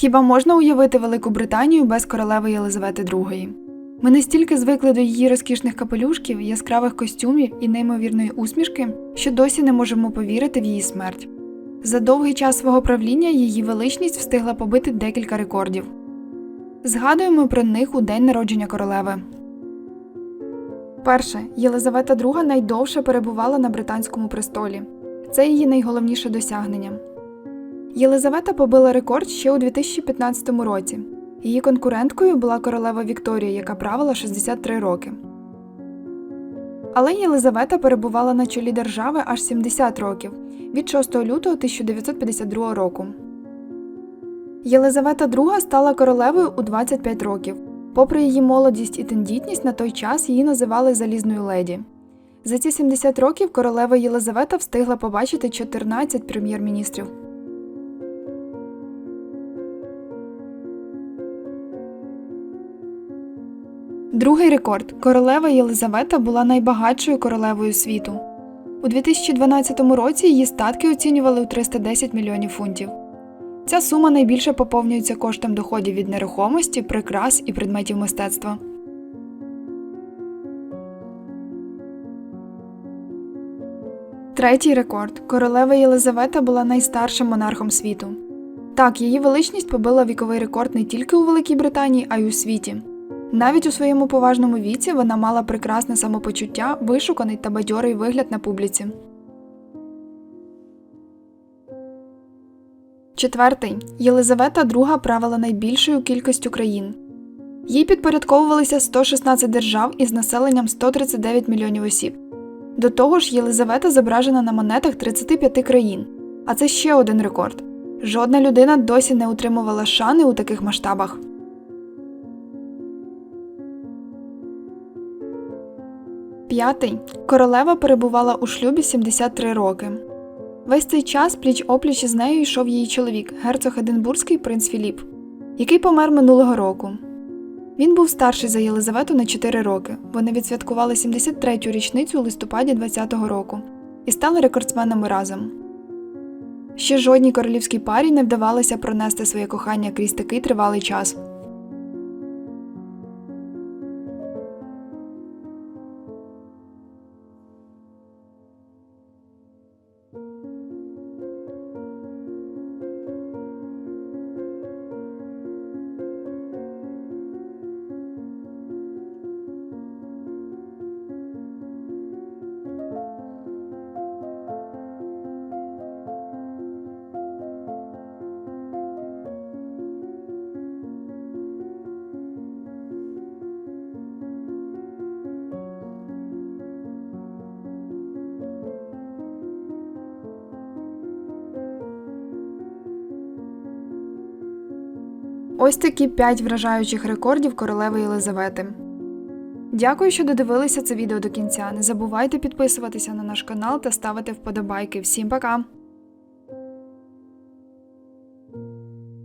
Хіба можна уявити Велику Британію без королеви Єлизавети II? Ми настільки звикли до її розкішних капелюшків, яскравих костюмів і неймовірної усмішки, що досі не можемо повірити в її смерть. За довгий час свого правління її величність встигла побити декілька рекордів. Згадуємо про них у день народження королеви. Перше, Єлизавета II найдовше перебувала на британському престолі. Це її найголовніше досягнення. Єлизавета побила рекорд ще у 2015 році. Її конкуренткою була королева Вікторія, яка правила 63 роки. Але Єлизавета перебувала на чолі держави аж 70 років від 6 лютого 1952 року. Єлизавета II стала королевою у 25 років. Попри її молодість і тендітність, на той час її називали залізною леді. За ці 70 років королева Єлизавета встигла побачити 14 прем'єр-міністрів. Другий рекорд королева Єлизавета була найбагатшою королевою світу. У 2012 році її статки оцінювали у 310 мільйонів фунтів. Ця сума найбільше поповнюється коштом доходів від нерухомості, прикрас і предметів мистецтва. Третій рекорд королева Єлизавета була найстаршим монархом світу. Так, її величність побила віковий рекорд не тільки у Великій Британії, а й у світі. Навіть у своєму поважному віці вона мала прекрасне самопочуття, вишуканий та бадьорий вигляд на публіці. Четвертий. Єлизавета II правила найбільшою кількістю країн. Їй підпорядковувалися 116 держав із населенням 139 мільйонів осіб. До того ж, Єлизавета зображена на монетах 35 країн. А це ще один рекорд. Жодна людина досі не утримувала шани у таких масштабах. П'ятий. Королева перебувала у шлюбі 73 роки. Весь цей час пліч опліч із нею йшов її чоловік, герцог Единбурзький принц Філіп, який помер минулого року. Він був старший за Єлизавету на 4 роки. Вони відсвяткували 73-ю річницю у листопаді 20-го року і стали рекордсменами разом. Ще жодній королівській парі не вдавалося пронести своє кохання крізь такий тривалий час. Ось такі 5 вражаючих рекордів королеви Єлизавети. Дякую, що додивилися це відео до кінця. Не забувайте підписуватися на наш канал та ставити вподобайки. Всім пока!